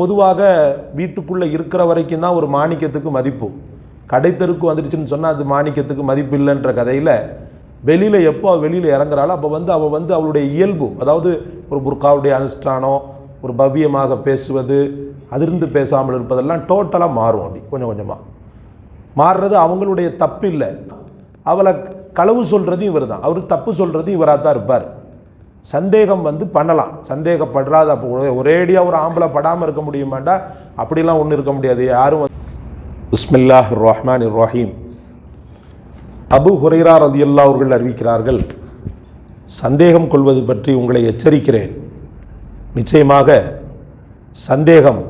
பொதுவாக வீட்டுக்குள்ளே இருக்கிற வரைக்கும் தான் ஒரு மாணிக்கத்துக்கு மதிப்பு. கடைத்தருக்கு வந்துடுச்சுன்னு சொன்னால் அது மாணிக்கத்துக்கு மதிப்பு இல்லைன்ற கதையில் வெளியில் எப்போ வெளியில் இறங்குறாளோ அப்போ வந்து அவள் வந்து அவளுடைய இயல்பு அதாவது ஒரு புர்காவுடைய அனுஷ்டானம் ஒரு பவ்யமாக பேசுவது அதிர்ந்து பேசாமல் இருப்பதெல்லாம் டோட்டலாக மாறும் அப்படி கொஞ்சம் கொஞ்சமாக மாறுறது அவங்களுடைய தப்பு இல்லை அவளை களவு சொல்கிறதும் இவர் தான் அவர் தப்பு சொல்கிறதும் இவராக தான் இருப்பார். சந்தேகம் வந்து பண்ணலாம். சந்தேகப்படுறாத அப்போ ஒரேடியாக ஒரு ஆம்பளை படாமல் இருக்க முடியுமாண்டா? அப்படிலாம் ஒன்றும் இருக்க முடியாது. யாரும் வந்து- பிஸ்மில்லாஹ் ரஹ்மான் ரஹீம் அபு ஹுரைரா ரதியல்லா அவர்கள் அறிவிக்கிறார்கள் சந்தேகம் கொள்வது பற்றி உங்களை எச்சரிக்கிறேன். நிச்சயமாக சந்தேகம்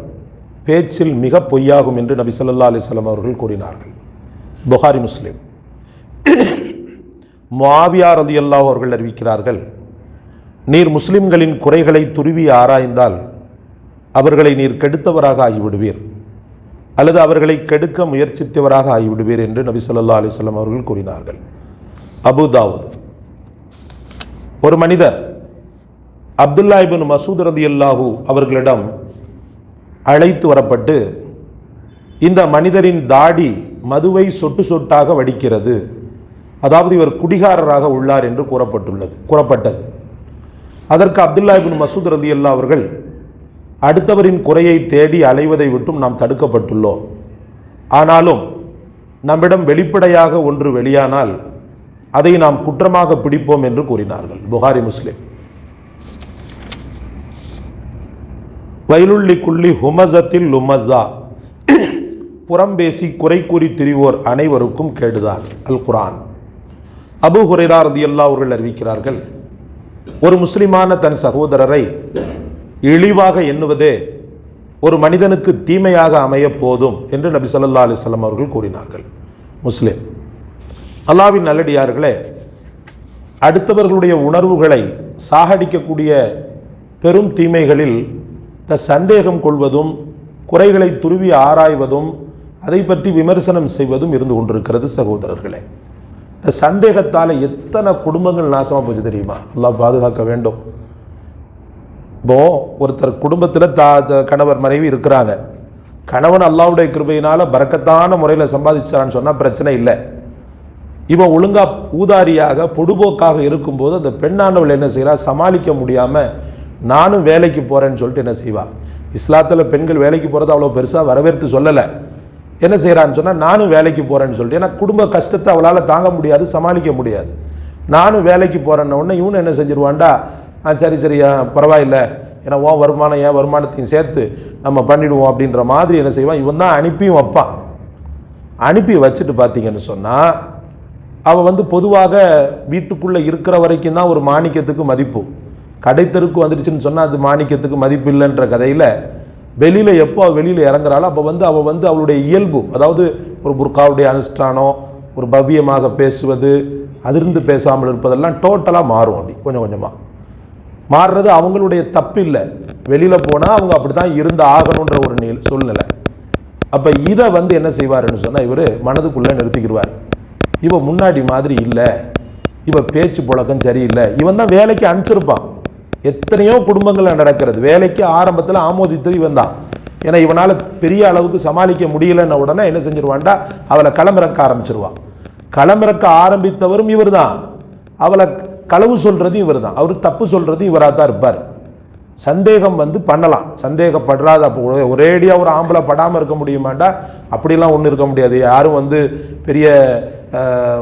பேச்சில் மிக பொய்யாகும் என்று நபி ஸல்லல்லாஹு அலிஸ்லாம் அவர்கள் கூறினார்கள். புகாரி முஸ்லீம். முஆவியா ரலியல்லாஹு அவர்கள் அறிவிக்கிறார்கள் நீர் முஸ்லிம்களின் குறைகளை துருவி ஆராய்ந்தால் அவர்களை நீர் கெடுத்தவராக ஆகிவிடுவீர். அல்லது அவர்களை கெடுக்க முயற்சித்தவராக ஆகிவிடுவீர் என்று நபி சொல்லா அலிஸ்லாம் அவர்கள் கூறினார்கள். அபு ஒரு மனிதர் அப்துல்லா இபின் மசூத் ரதியல்லாஹு அவர்களிடம் அழைத்து வரப்பட்டு இந்த மனிதரின் தாடி மதுவை சொட்டு சொட்டாக வடிக்கிறது. அதாவது இவர் குடிகாரராக உள்ளார் என்று கூறப்பட்டுள்ளது கூறப்பட்டது. அதற்கு அப்துல்லா இபின் மசூத் ரதியல்லா அவர்கள் அடுத்தவரின் குறையை தேடி அலைவதை விட்டும் நாம் தடுக்கப்பட்டுள்ளோம். ஆனாலும் நம்மிடம் வெளிப்படையாக ஒன்று வெளியானால் அதை நாம் குற்றமாக பிடிப்போம் என்று கூறினார்கள். புகாரி முஸ்லிம். வயலுள்ளி குள்ளி ஹுமசத்தில் லுமஸா. புறம்பேசி குறை கூறி திரிவோர் அனைவருக்கும் கேடுதான். அல் குரான் அபு ஹுரைரா ரதியல்லா அவர்கள் அறிவிக்கிறார்கள் ஒரு முஸ்லிமான தன் சகோதரரை இழிவாக எண்ணுவதே ஒரு மனிதனுக்கு தீமையாக அமைய போதும் என்று நபி ஸல்லல்லாஹு அலிஸ்லாம் அவர்கள் கூறினார்கள். முஸ்லிம் அல்லாவின் நல்லடியார்களே அடுத்தவர்களுடைய உணர்வுகளை சாகடிக்கக்கூடிய பெரும் தீமைகளில் இந்த சந்தேகம் கொள்வதும் குறைகளை துருவி ஆராய்வதும் அதை பற்றி விமர்சனம் செய்வதும் இருந்து கொண்டிருக்கிறது சகோதரர்களே. இந்த சந்தேகத்தால் எத்தனை குடும்பங்கள் நாசமாக போச்சு தெரியுமா? எல்லாம் பாதுகாக்க வேண்டும். இப்போ ஒருத்தர் குடும்பத்தில் தா த- கணவர் மனைவி இருக்கிறாங்க. கணவன் அல்லாவுடைய கிருபையினால் பறக்கத்தான முறையில் சம்பாதிச்சான்னு சொன்னால் பிரச்சனை இல்லை. இவன் ஒழுங்காக ஊதாரியாக பொடுபோக்காக இருக்கும்போது அந்த பெண்ணானவள் என்ன செய்கிறா சமாளிக்க முடியாமல் நானும் வேலைக்கு போகிறேன்னு சொல்லிட்டு என்ன செய்வாள் இஸ்லாத்தில் பெண்கள் வேலைக்கு போகிறது அவ்வளோ பெருசாக வரவேற்று சொல்லலை. என்ன செய்கிறான்னு சொன்னால் நானும் வேலைக்கு போகிறேன்னு சொல்லிட்டு. ஏன்னா குடும்ப கஷ்டத்தை அவளால் தாங்க முடியாது சமாளிக்க முடியாது. நானும் வேலைக்கு போகிறேன்ன உடனே இவனு என்ன செஞ்சிருவான்டா? ஆ சரி சரி ஆ, பரவாயில்ல. ஏன்னா ஓன் வருமானம் என் வருமானத்தையும் சேர்த்து நம்ம பண்ணிவிடுவோம் அப்படின்ற மாதிரி என்ன செய்வான்? இவன் தான் அனுப்பியும் வைப்பான். அனுப்பி வச்சுட்டு பார்த்தீங்கன்னு சொன்னால் அவள் வந்து பொதுவாக வீட்டுக்குள்ளே இருக்கிற வரைக்கும் தான் ஒரு மாணிக்கத்துக்கு மதிப்பு. கடைத்தருக்கு வந்துடுச்சுன்னு சொன்னால் அது மாணிக்கத்துக்கு மதிப்பு இல்லைன்ற கதையில் வெளியில் எப்போ அவள் வெளியில் இறங்குறாளோ அப்போ வந்து அவள் வந்து அவளுடைய இயல்பு அதாவது ஒரு புர்காவுடைய அனுஷ்டானம் ஒரு பவ்யமாக பேசுவது அதிர்ந்து பேசாமல் இருப்பதெல்லாம் டோட்டலாக மாறும் அப்படி கொஞ்சம் கொஞ்சமாக மாறுறது அவங்களுடைய தப்பு இல்லை வெளியில் போனால் அவங்க அப்படி தான் இருந்து ஆகணுன்ற ஒரு நில சூழ்நிலை. அப்போ இதை வந்து என்ன செய்வாருன்னு சொன்னால் இவர் மனதுக்குள்ளே நிறுத்திக்கிடுவார். இவன் முன்னாடி மாதிரி இல்லை. இவன் பேச்சு புழக்கம் சரியில்லை. இவன் தான் வேலைக்கு அனுப்பிச்சிருப்பான். எத்தனையோ குடும்பங்களில் நடக்கிறது. வேலைக்கு ஆரம்பத்தில் ஆமோதித்தது இவன் தான் ஏன்னா இவனால் பெரிய அளவுக்கு சமாளிக்க முடியலன்ன உடனே என்ன செஞ்சிருவான்டா? அவளை களமிறக்க ஆரம்பிச்சிருவான். களமிறக்க ஆரம்பித்தவரும் இவர் தான் அவளை களவு சொல்கிறது இவர் தான் அவர் தப்பு சொல்கிறது இவராக தான் இருப்பார். சந்தேகம் வந்து பண்ணலாம். சந்தேகப்படுறாத அப்போ ஒரேடியாக ஒரு ஆம்பளை படாமல் இருக்க முடியுமாண்டா? அப்படிலாம் ஒன்றும் இருக்க முடியாது. யாரும் வந்து பெரிய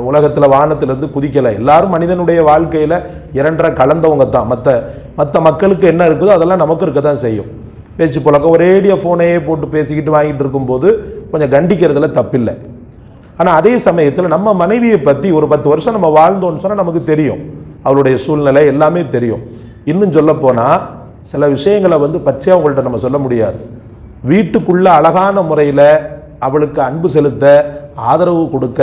உலகத்தில் வானத்திலேருந்து குதிக்கலை. எல்லாரும் மனிதனுடைய வாழ்க்கையில் இரண்டரை கலந்தவங்க தான். மற்ற மற்ற மக்களுக்கு என்ன இருக்குதோ அதெல்லாம் நமக்கு இருக்க தான் செய்யும். பேச்சு புழக்கம். ரேடியோ ஃபோனையே போட்டு பேசிக்கிட்டு வாங்கிட்டு இருக்கும்போது கொஞ்சம் கண்டிக்கிறதுல தப்பில்லை. ஆனால் அதே சமயத்தில் நம்ம மனைவியை பற்றி ஒரு பத்து வருஷம் நம்ம வாழ்ந்தோன்னு சொன்னால் நமக்கு தெரியும். அவளுடைய சூழ்நிலை எல்லாமே தெரியும். இன்னும் சொல்லப் போனால் சில விஷயங்களை வந்து பச்சையாக அவங்கள்ட்ட நம்ம சொல்ல முடியாது. வீட்டுக்குள்ளே அழகான முறையில் அவளுக்கு அன்பு செலுத்த ஆதரவு கொடுக்க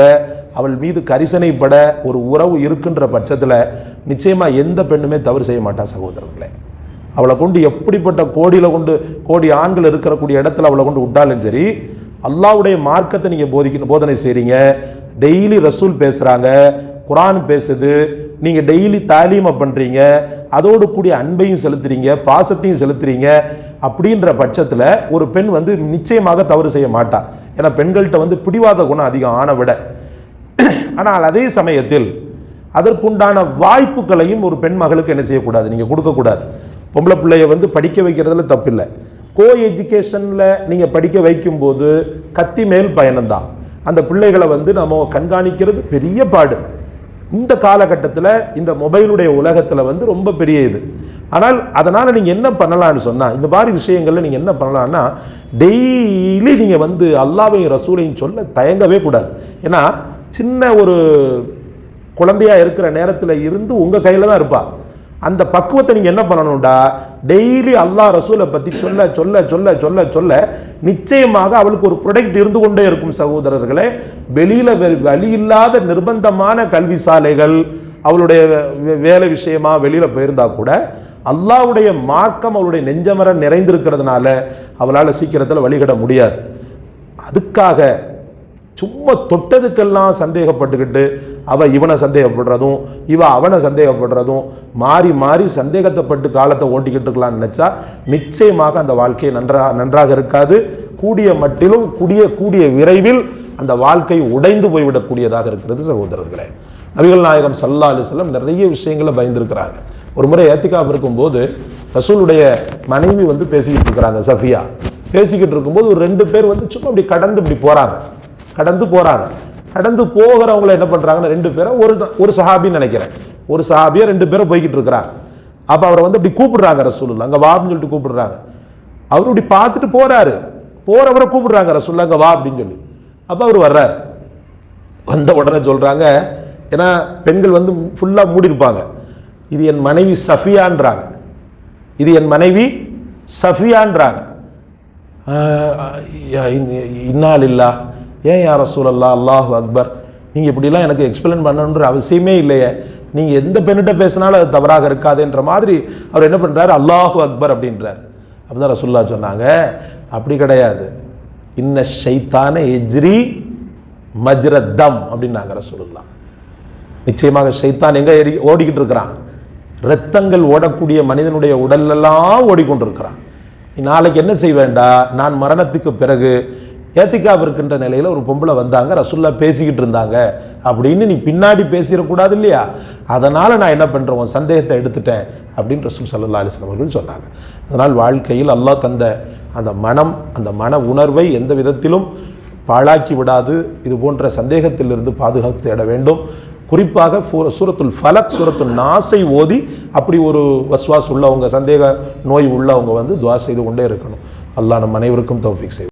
அவள் மீது கரிசனைப்பட ஒரு உறவு இருக்கின்ற பட்சத்தில் நிச்சயமாக எந்த பெண்ணுமே தவறு செய்ய மாட்டா சகோதரர்களே. அவளை கொண்டு எப்படிப்பட்ட கோடியில் கொண்டு கோடி ஆண்கள் இருக்கக்கூடிய இடத்துல அவளை கொண்டு விட்டாலும் சரி அல்லாவுடைய மார்க்கத்தை நீங்கள் போதிக்க போதனை செய்கிறீங்க டெய்லி ரசூல் பேசுகிறாங்க குரான் பேசுது நீங்கள் டெய்லி தாலீமை பண்ணுறீங்க அதோடு கூடிய அன்பையும் செலுத்துறீங்க பாசத்தையும் செலுத்துறீங்க அப்படின்ற பட்சத்தில் ஒரு பெண் வந்து நிச்சயமாக தவறு செய்ய மாட்டாள் ஏன்னா பெண்கள்கிட்ட வந்து பிடிவாத குணம் அதிகம் ஆணை விட. ஆனால் அதே சமயத்தில் அதற்குண்டான வாய்ப்புகளையும் ஒரு பெண் மகளுக்கு என்ன செய்யக்கூடாது? நீங்கள் கொடுக்கக்கூடாது. பொம்பளை பிள்ளைய வந்து படிக்க வைக்கிறதுல தப்பில்லை. கோ எஜுகேஷனில் நீங்கள் படிக்க வைக்கும்போது கத்தி மேல் பயணம்தான். அந்த பிள்ளைகளை வந்து நம்ம கண்காணிக்கிறது பெரிய பாடு. இந்த காலகட்டத்தில் இந்த மொபைலுடைய உலகத்தில் வந்து ரொம்ப பெரிய இது. ஆனால் அதனால் நீங்கள் என்ன பண்ணலாம்னு சொன்னால் இந்த மாதிரி விஷயங்களில் நீங்கள் என்ன பண்ணலான்னா டெய்லி நீங்கள் வந்து அல்லாவையும் ரசூலையும் சொல்ல தயங்கவே கூடாது. ஏன்னா சின்ன ஒரு குழந்தையா இருக்கிற நேரத்தில் இருந்து உங்கள் கையில் தான் இருப்பா. அந்த பக்குவத்தை நீங்கள் என்ன பண்ணணும்டா? டெய்லி அல்லாஹ் ரசூலை பற்றி சொல்ல சொல்ல சொல்ல சொல்ல சொல்ல நிச்சயமாக அவளுக்கு ஒரு ப்ரொடக்ட் இருந்து கொண்டே இருக்கும் சகோதரர்களே. வெளியில் வழி இல்லாத நிர்பந்தமான கல்வி சாலைகள் அவளுடைய வே- வேலை விஷயமா வெளியில் போயிருந்தா கூட அல்லாஹ்வுடைய மார்க்கம் அவளுடைய நெஞ்சமர நிறைந்திருக்கிறதுனால அவளால் சீக்கிரத்தில் வழிகட முடியாது. அதுக்காக சும்மா தொட்டதுக்கெல்லாம் சந்தேகப்பட்டுக்கிட்டு அவள் இவனை சந்தேகப்படுறதும் இவ அவனை சந்தேகப்படுறதும் மாறி மாறி சந்தேகத்தைப்பட்டு காலத்தை ஓட்டிக்கிட்டு இருக்கலாம்னு நினைச்சா நிச்சயமாக அந்த வாழ்க்கை நன்றாக நன்றாக இருக்காது. கூடிய மட்டிலும் கூடிய கூடிய விரைவில் அந்த வாழ்க்கை உடைந்து போய்விடக்கூடியதாக இருக்கிறது சகோதரர்களே. நபிகள் நாயகம் சல்லா அலிஸ்லம் நிறைய விஷயங்களை பயந்துருக்கிறாங்க. ஒரு முறை ஏத்திகாப் இருக்கும்போது ரசூலுடைய மனைவி வந்து பேசிக்கிட்டு இருக்கிறாங்க சஃபியா. பேசிக்கிட்டு இருக்கும்போது ஒரு ரெண்டு பேர் வந்து சும்மா இப்படி கடந்து இப்படி போகிறாங்க கடந்து போகிறாங்க கடந்து போகிறவங்கள என்ன பண்ணுறாங்கன்னு ரெண்டு பேரும் ஒரு ஒரு சஹாபின்னு நினைக்கிறேன். ஒரு சஹாபியா ரெண்டு பேரும் போய்கிட்டு இருக்கிறாங்க. அப்போ அவரை வந்து இப்படி கூப்பிடுறாங்க அங்கே வா அப்படின்னு சொல்லிட்டு கூப்பிடுறாங்க. அவர் இப்படி பார்த்துட்டு போகிறாரு போகிறவரை கூப்பிடுறாங்க ரசூலுல்லா அங்கே வா அப்படின்னு சொல்லி. அப்போ அவர் வர்றார். வந்த உடனே சொல்கிறாங்க ஏன்னா பெண்கள் வந்து ஃபுல்லாக மூடிருப்பாங்க. இது என் மனைவி சஃபியான்றாங்க. இது என் மனைவி சஃபியான்றாங்க. இன்னால் இல்லா ஏன் யார் ரசூலல்லா அல்லாஹு அக்பர்? நீங்கள் இப்படிலாம் எனக்கு எக்ஸ்பிளைன் பண்ணணுன்ற அவசியமே இல்லையே. நீங்கள் எந்த பெண்ணிட்ட பேசினாலும் அது தவறாக இருக்காதுன்ற மாதிரி அவர் என்ன பண்ணுறாரு அல்லாஹு அக்பர் அப்படின்றார். அப்பதான் ரசூல்லா சொன்னாங்க. அப்படி கிடையாது. இன்ன ஷைத்தான எஜ்ரி மஜ்ரத்தம் அப்படின்னாங்க ரசூலுல்லா நிச்சயமாக ஷைத்தான் எங்கே ஏறி ஓடிக்கிட்டு இருக்கிறான்? ரத்தங்கள் ஓடக்கூடிய மனிதனுடைய உடலெல்லாம் ஓடிக்கொண்டிருக்கிறான். நீ நாளைக்கு என்ன செய்வேண்டா? நான் மரணத்துக்கு பிறகு ஏத்திக்காப் இருக்கின்ற நிலையில் ஒரு பொம்பளை வந்தாங்க ரசுல்லா பேசிக்கிட்டு இருந்தாங்க. அப்படின்னு நீ பின்னாடி பேசிடக்கூடாது இல்லையா? அதனால் நான் என்ன பண்ணுறேன் உன் சந்தேகத்தை எடுத்துட்டேன் அப்படின்னு ரசூல் சல்லா அலிஸ்லாம் அவர்கள் சொன்னாங்க. அதனால் வாழ்க்கையில் அல்லாஹ் தந்த அந்த மனம் அந்த மன உணர்வை எந்த விதத்திலும் பாழாக்கி விடாது. இது போன்ற சந்தேகத்திலிருந்து பாதுகாப்பு தேட வேண்டும். குறிப்பாக சூரத்துல் ஃபலக் சூரத்துல் நாசை ஓதி அப்படி ஒரு வஸ்வாஸ் உள்ளவங்க சந்தேக நோய் உள்ளவங்க வந்து துவா செய்து கொண்டே இருக்கணும். அல்லாஹ் நம் அனைவருக்கும் தௌஃபிக் செய்வோம்